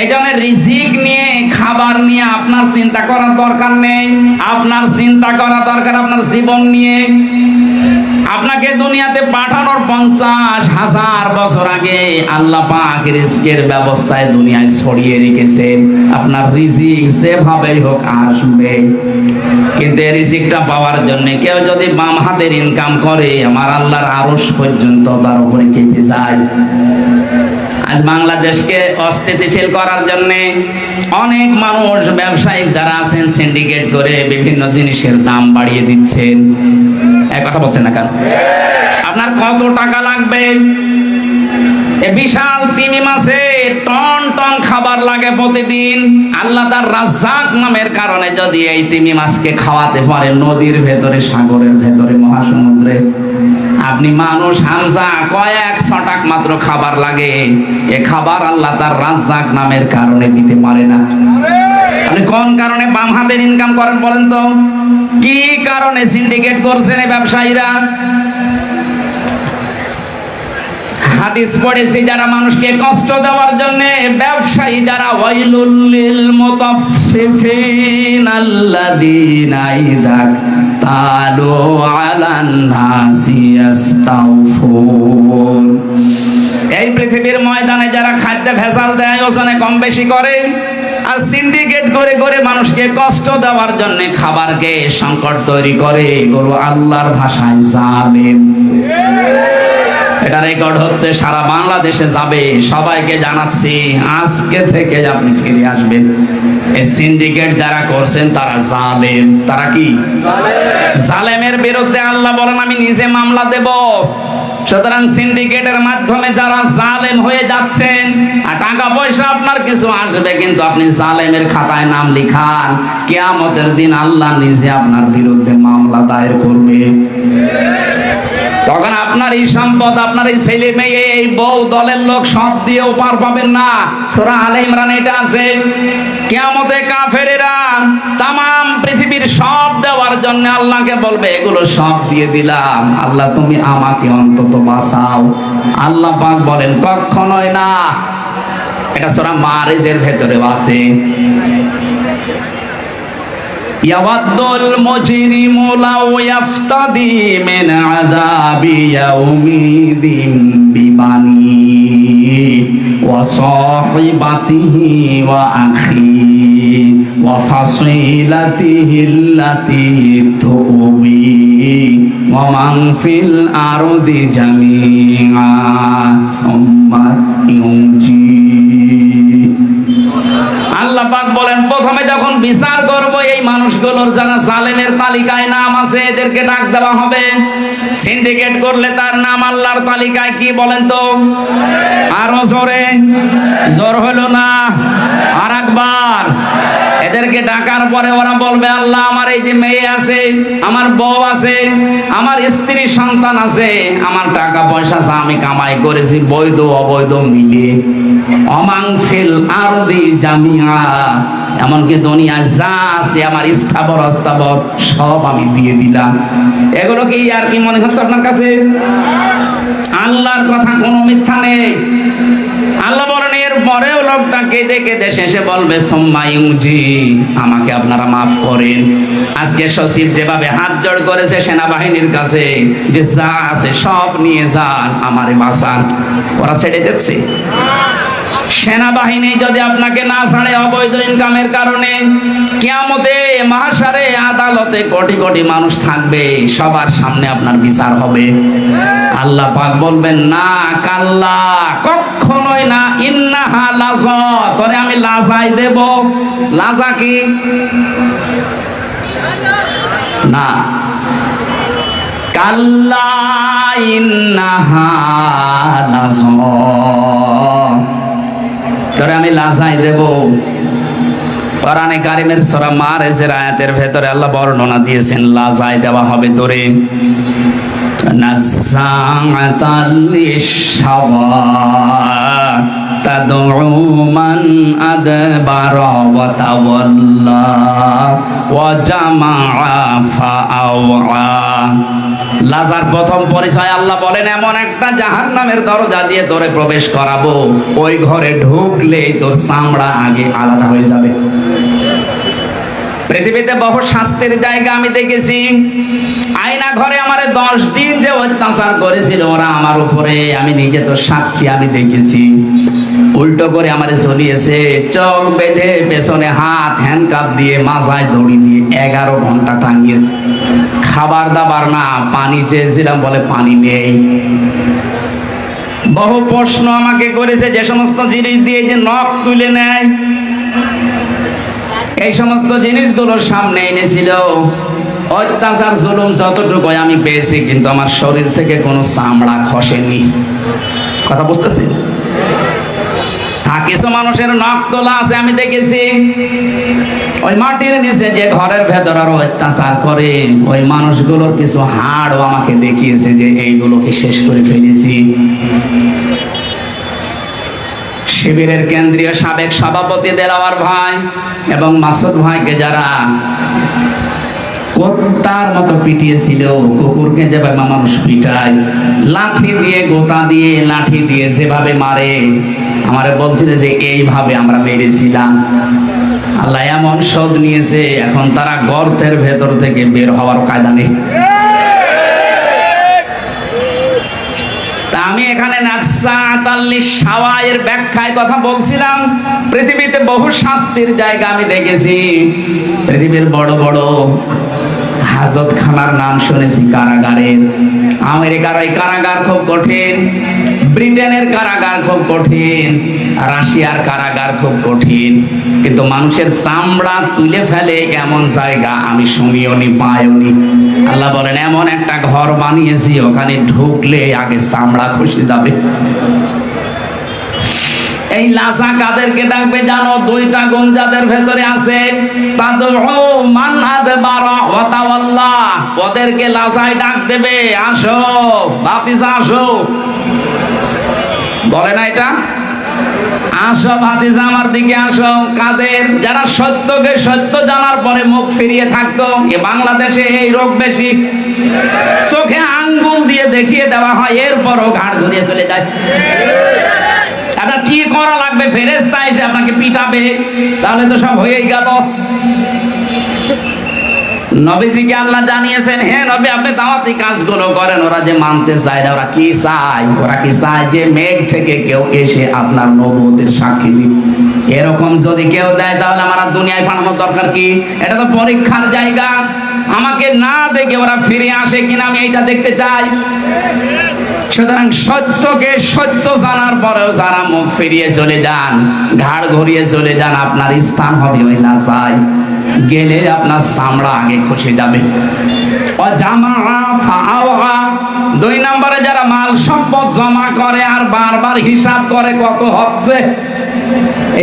এই রিজিক নিয়ে, খাবার নিয়ে আপনার চিন্তা করার দরকার নেই। আপনার চিন্তা করা দরকার আপনার জীবন নিয়ে। আপনাকে দুনিয়াতে পাঠানোর পঞ্চাশ হাজার বছর আগে আল্লাহ পাক রিস্কের ব্যবস্থায় দুনিয়ায় ছড়িয়ে রেখেছেন। আপনার রিজিক যেভাবেই হোক আসবে। কিন্তু এই রিজিকটা পাওয়ার জন্য কেউ যদি বাম হাতের ইনকাম করে, আমার আল্লাহর আরস পর্যন্ত তার উপরে কেঁপে যায়। আজ বাংলাদেশকে অস্থিতিশীল করার জন্য অনেক মানুষ, ব্যবসায়িক যারা আছেন সিন্ডিকেট করে বিভিন্ন জিনিসের দাম বাড়িয়ে দিচ্ছেন। এক কথা বলছেন না কেন? আপনার কত টাকা লাগবে? বিশাল তিমি মাসের টন টন খাবার লাগে প্রতিদিন। আল্লাহ তার রাজ্জাক নামের কারণে যদি এই তিমি মাছকে খাওয়াতে পারে নদীর ভেতরে, সাগরের ভেতরে, মহাসমুদ্রে আপনি মানুষ, হামজা, কয়েক ছটাক মাত্র খাবার লাগে। এ খাবার আল্লাহ তার রাজ্জাক নামের কারণে দিতে পারে না। আপনি কোন কারণে বাম হাতের ইনকাম করেন বলেন তো? কি কারণে সিন্ডিকেট করছেন ব্যবসায়ীরা? হাদিস পড়েছি, যারা মানুষকে কষ্ট দেওয়ার জন্য ব্যবসায়ী, যারা ওয়াইলুল মুতাফফিফিন আল্লাযীনা ইযা তালু আলান নাসি ইস্তাউফুন এই পৃথিবীর ময়দানে যারা খাদ্য ভেজাল দেয়, ওজনে কম বেশি করে, আর সিন্ডিকেট করে করে মানুষকে কষ্ট দেওয়ার জন্য খাবারকে সংকট তৈরি করে, এগুলো আল্লাহর ভাষায় জালেম। এটা রেকর্ড হচ্ছে, সারা বাংলাদেশে যাবে। সবাইকে জানাচ্ছি, আজকে থেকে আপনি ফিরে আসবেন। এই সিন্ডিকেট যারা করছেন, তারা জালেম। তারা কি? জালেমের বিরুদ্ধে আল্লাহ বলেন, আমি নিজে মামলা দেব। সুতরাং সিন্ডিকেটের মাধ্যমে যারা জালেম হয়ে যাচ্ছেন, আর টাকা পয়সা আপনার কিছু আসবে, কিন্তু আপনি জালেমের খাতায় নাম লিখান, কেয়ামতের দিন আল্লাহ নিজে আপনার বিরুদ্ধে মামলা দায়ের করবে। তখন আপনার এই সম্পদ, আপনার এই ছেলে মেয়ে, এই বউ দলের লোক সব দিয়েও পার পাবেন না। সোরা আলে ইমরান এটা আছে। কেয়ামতে কাফেরেরা তামাম পৃথিবীর সব দেওয়ার জন্য আল্লাহকে বলবে, এগুলো সব দিয়ে দিলাম। আল্লাহ, তুমি আমাকে অন্তত বাঁচাও। আল্লাহ পাক বলেন কখনোই না। এটা সোরা মারেজের ভেতরে আছে। ইয়াওয়াদ্দুল মুজরিমু লাউ ইয়াফতাদি মিন আযাবি ইয়াউমিদিন বিবানি ওয়া সাহিবাতিহি ওয়া আখি ওয়া ফাসিলাতিহি লাতি তুউমি ওয়া মান ফিল আরদি জামিআ সুম্মা ইউজি পাক বলেন, প্রথমে যখন বিচার করব, এই মানুষগুলোর যারা জালেমের তালিকায় নাম আছে, এদেরকে ডাক দেওয়া হবে। সিন্ডিকেট করলে তার নাম আল্লাহর তালিকায়, কি বলেন তো? আরও জোরে, জোর হলো না। আর একবার এদেরকে ডাকার পরে ওরা বলবে, আল্লাহ, আমার এই যে মেয়ে আছে, আমার বউ আছে, আমার স্ত্রী সন্তান আছে, আমার টাকা পয়সা আমি কামাই করেছি, বৈধ, অবৈধ মিলিয়ে। অমাং ফিল আরদি জামিয়া। এমনকি দুনিয়া যা আছে, আমার স্থাবর, অস্থাবর, সব আমি দিয়ে দিলাম। এগুলো কি আর কি মনে হচ্ছে আপনার কাছে? আল্লাহর কথা কোনো মিথ্যা নেই। আল্লাহ বলেন, এর পরেও লোকটা কেঁদে কেঁদে শেষে বলবে সোম্মায়ুজি আমাকে আপনারা মাফ করেন। আজকে সচিব যেভাবে হাত জোড় করেছে সেনাবাহিনীর কাছে, যে যা আছে সব নিয়ে যান, আমারে বাঁচান। ওরা ছেড়ে দিচ্ছে। সেনাবাহিনী যদি আপনাকে না ছাড়ে অবৈধ ইনকামের কারণে, কিয়ামতে মাহাসারে আদালতে কোটি কোটি মানুষ থাকবে, সবার সামনে আপনার বিচার হবে। আল্লাহ পাক বলবেন, না, কাল্লা কখনোই না, ইন্নাহা লাজ করে আমি লাজাই দেব। লাজা কি? না। কাল্লা, ইন্নাহা লাজ তোরে আমি লাজাই দেব। কোরআনে কারিমের সূরা আয়াতের ভেতরে আল্লাহ বর্ণনা দিয়েছেন, লাজাই দেওয়া হবে তোরে মান ফাআওয়া। লাজার প্রথম পরিচয় আল্লাহ বলেন, এমন একটা জাহান নামের দরজা দিয়ে তোরে প্রবেশ করাবো। ওই ঘরে ঢুকলেই তোর চামড়া আগে আলাদা হয়ে যাবে। পৃথিবীতে বহু শাস্তির জায়গা আমি দেখেছি। আয়না ঘরে আমার দশ দিন যে অত্যাচার করেছিল, ওরা আমার উপরে, আমি নিজে তো সাক্ষী আমি দেখেছি। উল্টো করে আমারে চলিয়েছে, চোখ বেঁধে পেছনে হাত হ্যান্ডকাপ দিয়ে মাথায় দড়ি দিয়ে এগারো ঘণ্টা টাঙিয়েছে। খাবার দাবার না, পানি চেয়েছিলাম বলে পানি নেই। বহু প্রশ্ন আমাকে করেছে, যে সমস্ত জিনিস দিয়ে যে নখ তুলে নেয়, এই সমস্ত জিনিসগুলো সামনে এনেছিল। অত্যাচার, জুলুম যতটুকু আমি পেয়েছি, কিন্তু আমার শরীর থেকে কোনো চামড়া খসেনি। কথা বুঝতেছি হ্যাঁ কিছু মানুষের নখ তোলা আছে, আমি দেখেছি। ওই মাটির নিচে যে ঘরের ভেতর আরও অত্যাচার করে, ওই মানুষগুলোর কিছু হাড়ও আমাকে দেখিয়েছে যে এইগুলোকে শেষ করে ফেলেছি। শিবিরের কেন্দ্রীয় সাবেক সভাপতি দেলাওয়ার ভাই এবং মাসুদ ভাইকে যারা কুত্তার মতো পিটিয়েছিল কুকুরকে যেভাবে মানুষ পিটায়। লাঠি দিয়ে, গোতা দিয়ে, লাঠি দিয়ে যেভাবে মারে, আমারে বলছিল যে এইভাবে আমরা মেরেছিলাম। আল্লাহ এমন সদ নিয়েছে, এখন তারা গর্তের ভেতর থেকে বের হওয়ার কায়দা নেই। আমি এখানে সাওয়ায়ের ব্যাখ্যায় কথা বলছিলাম। পৃথিবীতে বহু শাস্তির জায়গা আমি দেখেছি। পৃথিবীর বড় বড় হাজত খানার নাম শুনেছি কারাগারের। আমেরিকার ওই কারাগার খুব কঠিন। ব্রিটেনের কারাগার খুব কঠিন, রাশিয়ার কারাগার খুব কঠিন। কিন্তু মানুষের চামড়া তুলে ফেলে এমন জায়গা আমি শুনিও নি পাইও নি আল্লাহ বলেন, এমন একটা ঘর বানিয়েছি, ওখানে ঢুকলে আগে চামড়া খুশি যাবে। এই লাসা কাদেরকে ডাকবে জানো, দুইটা গুণ যাদের ভেতরে আছে ওদেরকে লাসায় ডাক দেবে, আসো বাতিসা আসো। বলে না এটা? আসো ভাতিজা আমার দিকে আসো, কাদের? যারা সত্যকে সত্য জানার পরে মুখ ফিরিয়ে থাকতো, এ বাংলাদেশে এই রোগ বেশি। চোখে আঙ্গুল দিয়ে দেখিয়ে দেওয়া হয়, এরপরও ঘাড় ঘুরিয়ে চলে যায়। আপনার কি করা লাগবে? ফেরেস্তা এসে আপনাকে পিটাবে, তাহলে তো সব হয়েই গেল। নবীজিকে আল্লাহ জানিয়েছেন, হে নবী, আপনি দাওয়াতি কাজগুলো করেন, ওরা যে মানতে চায় না, ওরা কি চায়? ওরা কি চায় যে মেঘ থেকে কেউ এসে আপনার নবতের সাক্ষী দিন এরকম যদি কেউ দেয়, তাহলে আমার দুনিয়ায় পাঠানোর দরকার কি? এটা তো পরীক্ষার জায়গা। আমাকে না দেখে ওরা ফিরে আসে কিনা, আমি এইটা দেখতে চাই। সুতরাং সত্যকে সত্য জানার পরেও যারা মুখ ফিরিয়ে চলে যান ঘাড় ঘুরিয়ে চলে যান আপনার স্থান হবে ওই লাচায় গেলে আপনার চামড়া আগে খসে যাবে। দুই নম্বরে যারা মাল সম্পদ জমা করে আর বারবার হিসাব করে কত হচ্ছে।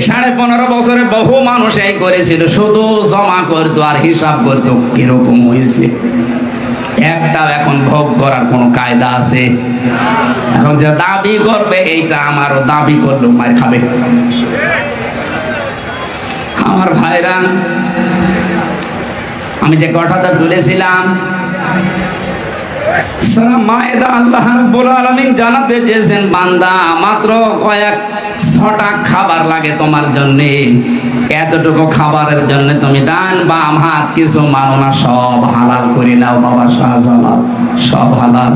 সাড়ে পনেরো বছরে বহু মানুষ এই করেছিল, শুধু জমা করতো আর হিসাব করতো কীরকম হয়েছে। একটাও এখন ভোগ করার কোন কায়দা আছে? এখন যে দাবি করবে, এইটা আমারও দাবি করলেও মার খাবে। আমার ভাইরা, আমি যে কথাটা তুলেছিলাম, সারা মায়েদা আল্লাহ রাব্বুল আলামিন জানাতে চেয়েছেন, বান্দা, মাত্র কয়েক ছটা খাবার লাগে তোমার জন্য। এতটুকু খাবারের জন্য তুমি ডান বাম হাত, কিছু মানো না, সব হালাল করে নাও বাবা, শাহজালাল, সব হালাল।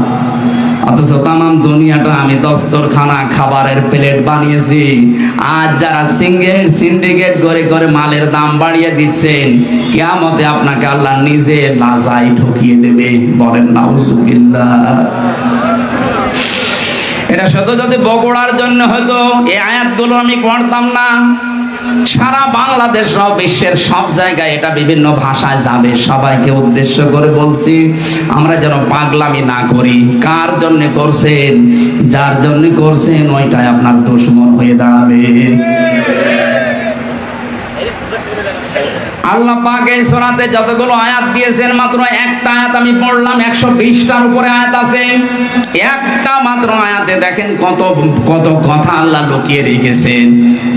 অথচ তামাম দুনিয়াটা আমি দস্তরখানা খাবারের প্লেট বানিয়েছি। আজ যারা সিঙ্গেল সিন্ডিকেট করে করে মালের দাম বাড়িয়ে দিচ্ছেন, কেয়ামতে আপনাকে আল্লাহ নিজে লাজাই ঢুকিয়ে দেবে। বলেন, নাউজুবিল্লাহ। এটা শুধু যদি বগুড়ার জন্য হতো, এই আয়াতগুলো আমি পড়তাম না। সারা বাংলাদেশ বিশ্বের সব জায়গায় এটা বিভিন্ন ভাষায় যাবে। সবাইকে উদ্দেশ্য করে বলছি, আমরা যেন পাগলামি না করি। কার জন্য করছেন? যার জন্য করছেন, ওইটাই আপনার দুশ্মন হয়ে দাঁড়াবে। আল্লাহ পাক এই সূরাতে যতগুলো আয়াত দিয়েছেন, মাত্র একটা আয়াত আমি পড়লাম 120টার উপরে আয়াত আছে। একটা মাত্র আয়াতে দেখেন কত কত কথা আল্লাহ লুকিয়ে রেখেছেন।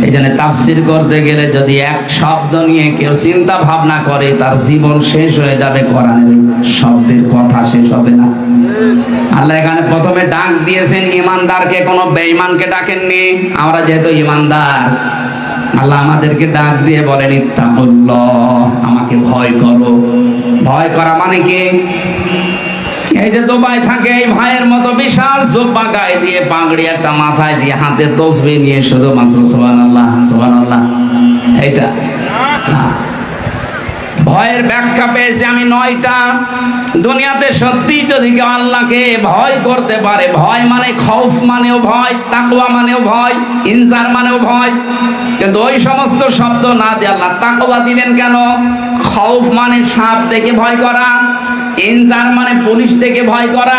এই জন্য তাফসীর করতে গেলে যদি এক শব্দ নিয়ে কেউ চিন্তা ভাবনা করে, তার জীবন শেষ হয়ে যাবে, কোরআনের শব্দের কথা শেষ হবে না। আল্লাহ এখানে প্রথমে ডাক দিয়েছেন, ইমানদারকে, কোনো বেঈমানকে ডাকেননি। আমরা যেহেতু ইমানদার আল্লাহ আমাদেরকে ডাক দিয়ে বলেন, ইত্তাকুল্লাহ, আমাকে ভয় করো। ভয় করা মানে কি? এই যে দুবাই থাকে, এই ভাইয়ের মতো বিশাল জোব্বা গায়ে দিয়ে, পাগড়ি একটা মাথায় দিয়ে হাতে তসবি নিয়ে, শুধুমাত্র সোহান আল্লাহ সোহান আল্লাহ এইটা। ভয়ের ব্যাখ্যা পেয়েছি আমি নয়টা। দুনিয়াতে সত্যি যদি কেউ আল্লাহকে ভয় করতে পারে, ভয় মানে খৌফ মানেও ভয়, তাকওয়া মানেও ভয়, ইনজার মানেও ভয়। কিন্তু ওই সমস্ত শব্দ না দিয়ে আল্লাহ তাকওয়া দিলেন কেন? খৌফ মানে সাপ থেকে ভয় করা, ইনজার মানে পুলিশ থেকে ভয় করা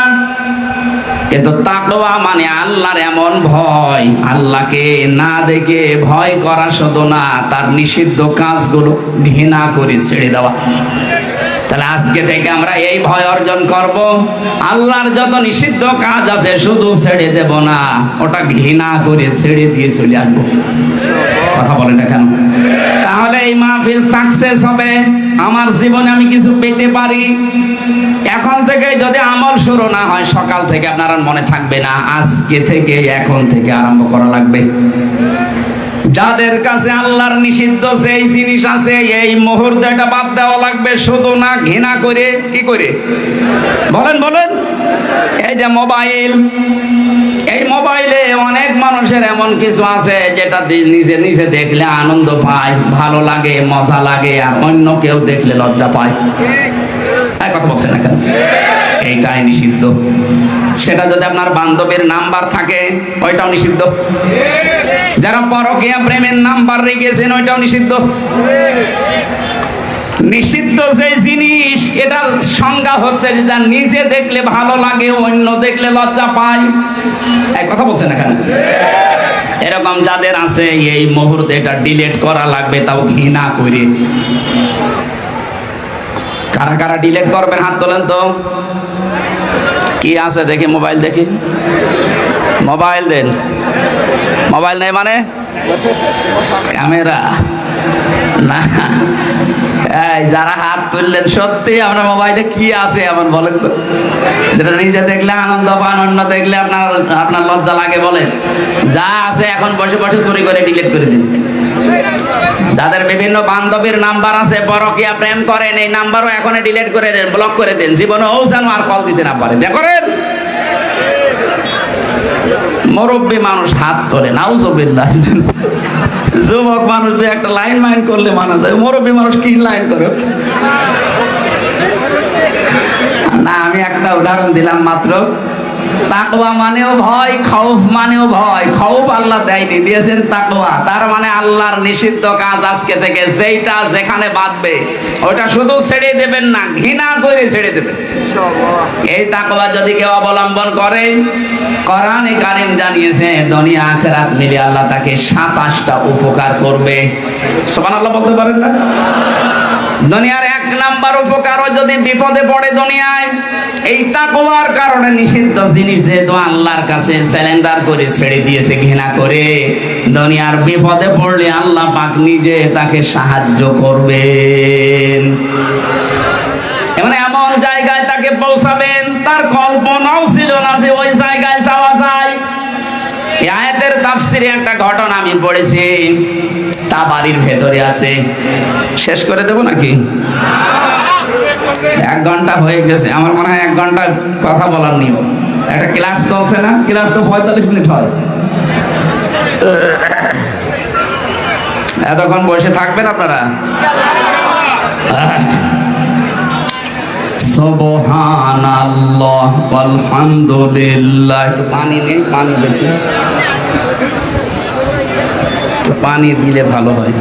কিন্তু তাকওয়া মানে আল্লাহর এমন ভয়। আল্লাহকে না দেখে ভয় করা শুধু না, তার নিষিদ্ধ কাজগুলো ঘৃণা করে ছেড়ে দেওয়া। তাহলে আজকে থেকে আমরা এই ভয় অর্জন করব। আল্লাহর যত নিষিদ্ধ কাজ আছে শুধু ছেড়ে দেব না, ওটা ঘৃণা করে ছেড়ে দিয়ে চলে আসব। কথা বলে না কেন? তাহলে এই মাহফিল সাকসেস হবে। আমার জীবনে আমি কিছু পেতে পারি। এখন থেকে যদি আমল শুরু না হয়, সকাল থেকে আপনার মনে থাকবে না। আজকে থেকে এখন থেকে আরম্ভ করা লাগবে। যাদের কাছে আল্লাহর নিষিদ্ধ সেই জিনিস আছে, এই মুহূর্তে এটা বাদ দেওয়া লাগবে, শুধু না ঘৃণা করে, কি করে? বলেন বলেন। এই যে মোবাইল, এই মোবাইলে অনেক মানুষের এমন কিছু আছে যেটা নিজে নিজে দেখলে আনন্দ পায়, ভালো লাগে, মজা লাগে, আর অন্য কেউ দেখলে লজ্জা পায়। এক কথা বলছে না কেন? এইটাই নিষিদ্ধ। সেটা যদি আপনার বান্ধবীর নাম্বার থাকে, ওইটাও নিষিদ্ধ। যারা পরকীয়া প্রেমের নাম নাম্বার রেখেছেন, ওইটাও নিষিদ্ধ। নিষিদ্ধ যে জিনিস, এটা সংজ্ঞা হচ্ছে যে যা নিজে দেখলে ভালো লাগে, অন্য দেখলে লজ্জা পায়। এক কথা বলছেন এখানে? এরকম যাদের আছে, এই মুহূর্তে এটা ডিলিট করা লাগবে, তাও ঘৃণা করে। কারা কারা ডিলিট করবেন, হাত তোলেন তো। কি আছে দেখি, মোবাইল দেখি? মোবাইল দেন। মোবাইল নেই মানে? ক্যামেরা না। যারা হাত তুললেন, সত্যি আপনার মোবাইলে কি আছে এমন বলেন তো? যেটা নিজে দেখলে আনন্দ পান, অন্য দেখলে আপনার আপনার লজ্জা লাগে বলেন। যা আছে এখন বসে বসে চুরি করে ডিলিট করে দিন। যাদের বিভিন্ন বান্ধবীর নাম্বার আছে, পরকিয়া প্রেম করেন, এই নাম্বারও এখন ডিলিট করে দেন ব্লক করে দেন। জীবনে ও যেন আর কল দিতে না পারেন। মুরব্বী মানুষ হাত ধরে, নাউজবিল্লাহ। যুবক মানুষ দিয়ে একটা লাইন মাইন করলে মানা যায়, মরব্বী মানুষ কি লাইন করে না, আমি একটা উদাহরণ দিলাম মাত্র। তাকওয়া মানেও ভয় খৌফ মানেও ভয়। খৌফ আল্লাহ দেয়নি দিয়েছেন তাকওয়া। তার মানে আল্লাহর নিষিদ্ধ কাজ আজকে থেকে যেইটা যেখানে বাঁধবে ওটা শুধু ছেড়ে দেবেন না ঘৃণা করে ছেড়ে দেবেন। এই তাকওয়া যদি কেউ অবলম্বন করে কোরআনে কারিম জানিয়েছে দুনিয়া আখেরাত মিলে আল্লাহ তাকে সাতাশটা উপকার করবে। সুবহানাল্লাহ বলতে পারেন না? দুনিয়ার এক নাম্বার উপকারও যদি বিপদে পড়ে দুনিয়ায়। এই তাকওয়ার কারণে নিষিদ্ধ জিনিস যেহেতু আল্লাহর কাছে স্যালেন্ডার করে ছেড়ে দিয়েছে, ঘৃণা করে। দুনিয়ার বিপদে পড়লে আল্লাহ পাক নিজে তাকে সাহায্য করবেন। মানে এমন জায়গায় তাকে পৌঁছাবেন, তার কল্পনাও ছিল না যে ওই জায়গায় যাওয়া যায়। আয়াতের তাফসিরে একটা ঘটনা আমি পড়েছি। তা বাড়ির ভেতরে আছে। শেষ করে দেবো নাকি? এক ঘণ্টা হয়ে গেছে। আমার মনে হয় এক ঘণ্টা কথা বলার নিয়ম। একটা ক্লাস চলছে না? ক্লাস তো পঁয়তাল্লিশ মিনিট হয়। এতক্ষণ বসে থাকবেন আপনারা? সুবহানাল্লাহ আলহামদুলিল্লাহ পানি নেই, পানি একটু পানি দিলে ভালো হয়।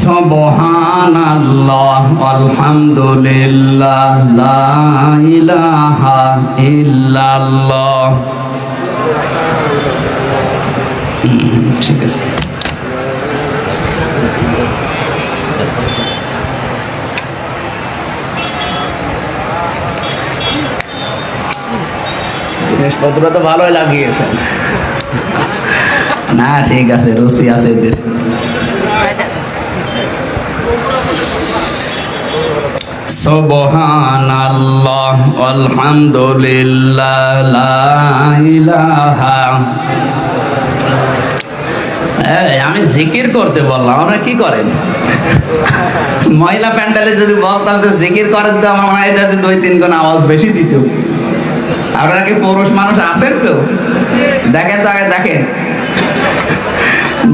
সবহান আলহামদুলিল্লাহ ঠিক আছে। জিনিসপত্র তো ভালোই লাগিয়েছেন। না, ঠিক আছে, রুচি আছে এদের। আমি জিকির করতে বললাম আপনারা কি করেন? মহিলা প্যান্ডেলে যদি বলতাম যে জিকির করেন তো, আমার মনে হয় দুই তিন আওয়াজ বেশি দিত। আপনারা কি পুরুষ মানুষ আছেন তো? দেখেন তো আগে, দেখেন।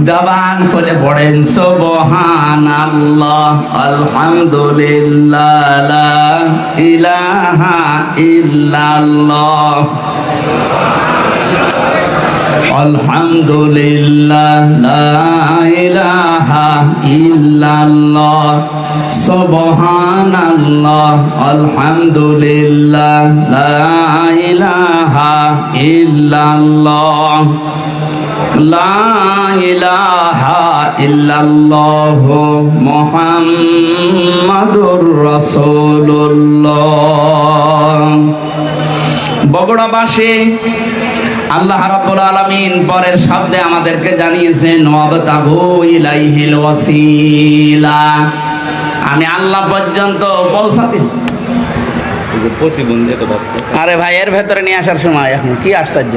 জবান খুলে পড়েন সুবহান আল্লাহ আলহামদুলিল্লাহ ইলাহা ইল্লাল্লাহ, আলহামদুলিল্লাহ, লা ইলাহা ইল্লাল্লাহ, সুবহানাল্লাহ, আলহামদুলিল্লাহ, লা ইলাহা ইল্লাল্লাহ লা ইলাহা ইল্লাল্লাহ আল্লাহ রাব্বুল আলামিন পরের শব্দে আমাদেরকে জানিয়েছেন আমি আল্লাহ পর্যন্ত পৌঁছাতে প্রতিবন্ধী একটা বাচ্চা। আরে ভাই এর ভেতরে নিয়ে আসার সময় এখন কি আশ্চর্য?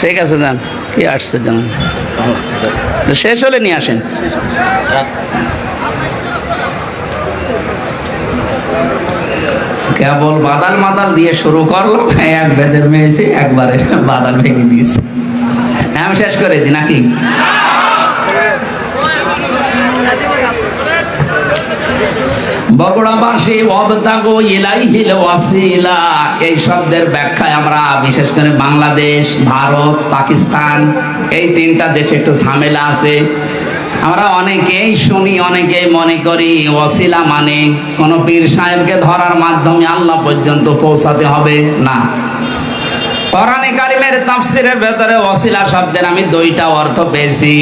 ঠিক আছে যান। কি আশ্চর্য শেষ হলে নিয়ে আসেন। কেবল বাদাল মাদাল দিয়ে শুরু করল এক বেদের মেয়েছে একবারে বাদাল ভেঙে দিয়েছে। আমি শেষ করে দিই নাকি? এই শব্দের ব্যাখ্যায় আমরা, বিশেষ করে বাংলাদেশ, ভারত, পাকিস্তান, এই তিনটা দেশে একটু ঝামেলা আছে। আমরা অনেকেই শুনি, অনেকেই মনে করি ওয়াসিলা মানে কোন পীর সাহেবকে ধরার মাধ্যমে আল্লাহ পর্যন্ত পৌঁছাতে হবে। না। কারিমের তাফসিরের ভেতরে ওসিলা শব্দের আমি দুইটা অর্থ পেয়েছি।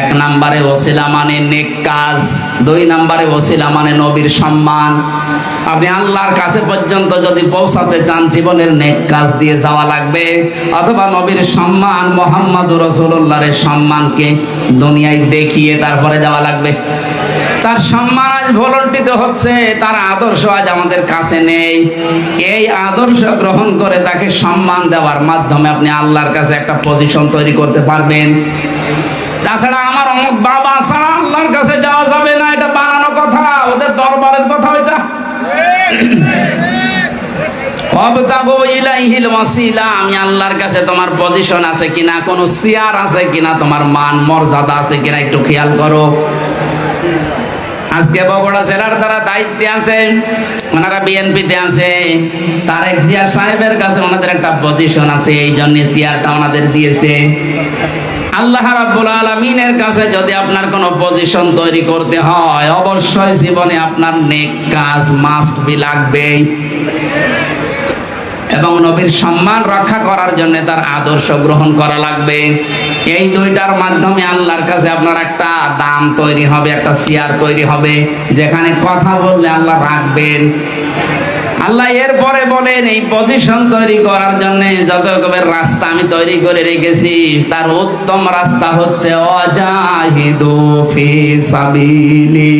এক নম্বরে ওসিলা মানে নেক কাজ, দুই নম্বরে ওসিলা মানে নবীর সম্মান। আপনি আল্লাহর কাছে পর্যন্ত যদি পৌঁছাতে চান, জীবনের নেক কাজ দিয়ে যাওয়া লাগবে। অথবা নবীর সম্মান মোহাম্মদ রসুল্লাহরের সম্মানকে দুনিয়ায় দেখিয়ে তারপরে যাওয়া লাগবে। তার সম্মান আজ ভলন্টিত হচ্ছে, তার আদর্শ আজ আমাদের কাছে নেই। এই আদর্শ গ্রহণ করে তাকে সম্মান দেওয়ার মাধ্যমে আপনি আল্লাহর কাছে একটা পজিশন তৈরি করতে পারবেন। তাছাড়া আমার অমুক বাবা ছাড়া আল্লাহর কাছে যাওয়া যাবে না, এটা বানানো কথা, ওদের দরবারের কথা ওয়াসিলা, আমি আল্লাহর কাছে তোমার পজিশন আছে কিনা, কোনো চেয়ার আছে কিনা, তোমার মান মর্যাদা আছে কিনা একটু খেয়াল করো। আজকে বগুড়া জেলার তারা দায়িত্বে আছে ওনারা বিএনপিতে আছে, তারেক জিয়া সাহেবের কাছে ওনাদের একটা পজিশন আছে এই জন্য চেয়ারটা ওনাদের দিয়েছে। আল্লাহ রাব্বুল আলামিনের কাছে যদি আপনার কোনো পজিশন তৈরি করতে হয়, অবশ্যই জীবনে আপনার নেক কাজ মাস্ট বি লাগবেই। এবং নবীর সম্মান রক্ষা করার জন্য তার আদর্শ গ্রহণ করা লাগবে। এই দুইটার মাধ্যমে আল্লাহর কাছে আপনার একটা দাম তৈরি হবে, একটা চেয়ার তৈরি হবে, যেখানে কথা বললে আল্লাহ রাখবেন। আল্লাহ এরপরে বলেন, এই পজিশন তৈরি করার জন্য যত রকমের রাস্তা আমি তৈরি করে রেখেছি, তার উত্তম রাস্তা হচ্ছে অজাহিদু ফি সাবিলি।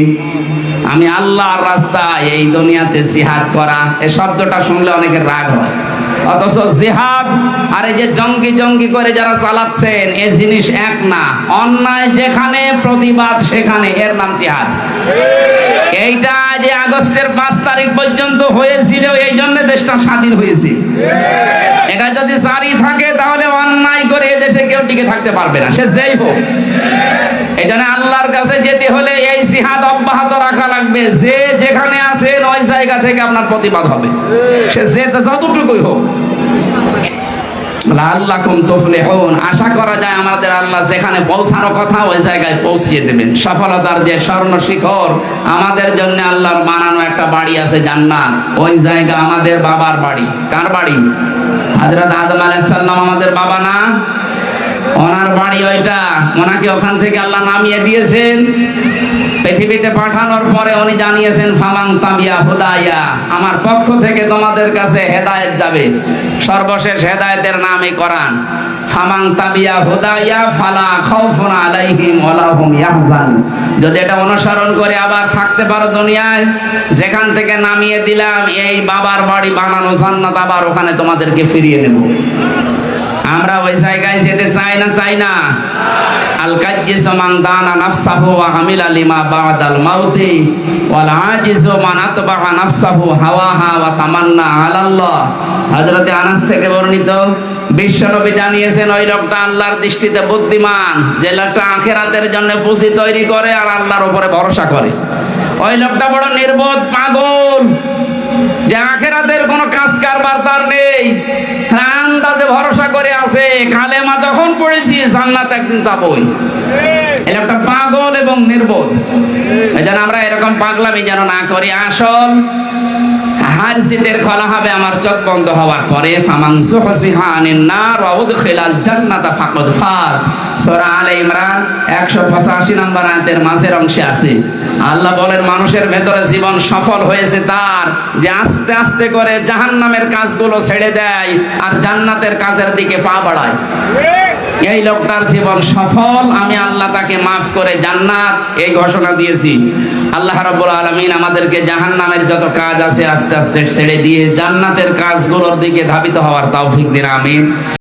আমি আল্লাহর রাস্তা এই দুনিয়াতে জিহাদ করা এই শব্দটা শুনলে অনেকের রাগ হয়। অথচ জিহাদ, আর এই যে জঙ্গি জঙ্গি করে যারা চালাচ্ছেন এই জিনিস এক না। অন্যায় যেখানে, প্রতিবাদ সেখানে, এর নাম জিহাদ। এইটা যে আগস্টের পাঁচ তারিখ পর্যন্ত হয়েছিল এই জন্য দেশটা স্বাধীন হয়েছে। এটা যদি জারি থাকে তাহলে অন্যায় করে দেশে কেউ টিকে থাকতে পারবে না। সে যেই হোক। এই জন্য আল্লাহর কাছে যেতে হলে এই জিহাদ অব্যাহত রাখা লাগবে। যে যেখানে আছেন ওই জায়গা থেকে আপনার প্রতিবাদ হবে। সে যে যতটুকুই হোক। আশা করা যায় আমাদের আল্লাহ যেখানে পৌঁছানোর কথা ওই জায়গায় পৌঁছিয়ে দেবেন। সফলতার যে স্বর্ণ শিখর, আমাদের জন্য আল্লাহর বানানো একটা বাড়ি আছে জান্নাত। ওই জায়গা আমাদের বাবার বাড়ি। কার বাড়ি? হযরত আদম আলাইহিস আমাদের বাবা না? ওনার বাড়ি ওইটা। ওনাকে ওখান থেকে আল্লাহ নামিয়ে দিয়েছেন। পৃথিবীতে পাঠানোর পরে উনি জানিয়েছেন ফামাং তাবিয়া হুদাইয়া আমার পক্ষ থেকে তোমাদের কাছে হেদায়েত যাবে। সর্বশেষ হেদায়েতের নামই কোরআন। ফামাং তাবিয়া হুদাইয়া ফালা খাউফুন আলাইহিম ওয়ালা হুম ইয়াহজান। যদি এটা অনুসরণ করে আবার থাকতে পারো দুনিয়ায়, যেখান থেকে নামিয়ে দিলাম, এই বাবার বাড়ি বানানো জান্নাত আবার ওখানে তোমাদেরকে ফিরিয়ে নেব। আমরা ওই জায়গায় যেতে চাই না চাই না। আল মান মান তামান্না আনাস থেকে বর্ণিত জানিয়েছেন, ওই লোকটা আল্লাহর দৃষ্টিতে বুদ্ধিমান, যে লোকটা আখেরাতের জন্য পুঁজি তৈরি করে আর আল্লাহর উপরে ভরসা করে। ওই লোকটা বড় নির্বোধ, পাগল। যে আখেরাতের কোনো কাজ কারবার তার নেই। আন্দাজে ভরসা করে আছে। কালেমা যখন পড়েছি, জান্নাত একদিন যাবই। এটা একটা পাগল এবং নির্বোধ। এই আমরা এরকম পাগলামি যেন না করি। আসল হার জিতের খোলা হবে, আমার চোখ বন্ধ হওয়ার পরে, ফামান সুহসিহা আনিন নার ওয়া উদখিলাল জান্নাতা ফাকাদ ফাজ। সূরা আলে ইমরান 185 নম্বর আয়াতের মাঝের অংশে আছে। আল্লাহ বলেন, মানুষের ভেতরে জীবন সফল হয়েছে তার, যে আস্তে আস্তে করে জাহান্নামের কাজগুলো ছেড়ে দেয় আর জান্নাতের কাজের দিকে পা বাড়ায়। এই লোকটার জীবন সফল, আমি আল্লাহ তাকে মাফ করে জান্নাত, এই ঘোষণা দিয়েছি। আল্লাহ রাব্বুল আলামিন আমাদেরকে জাহান্নামের যত কাজ আছে আস্তে আস্তে ছেড়ে দিয়ে জান্নাতের কাজগুলোর দিকে ধাবিত হওয়ার তৌফিক দিন, আমিন।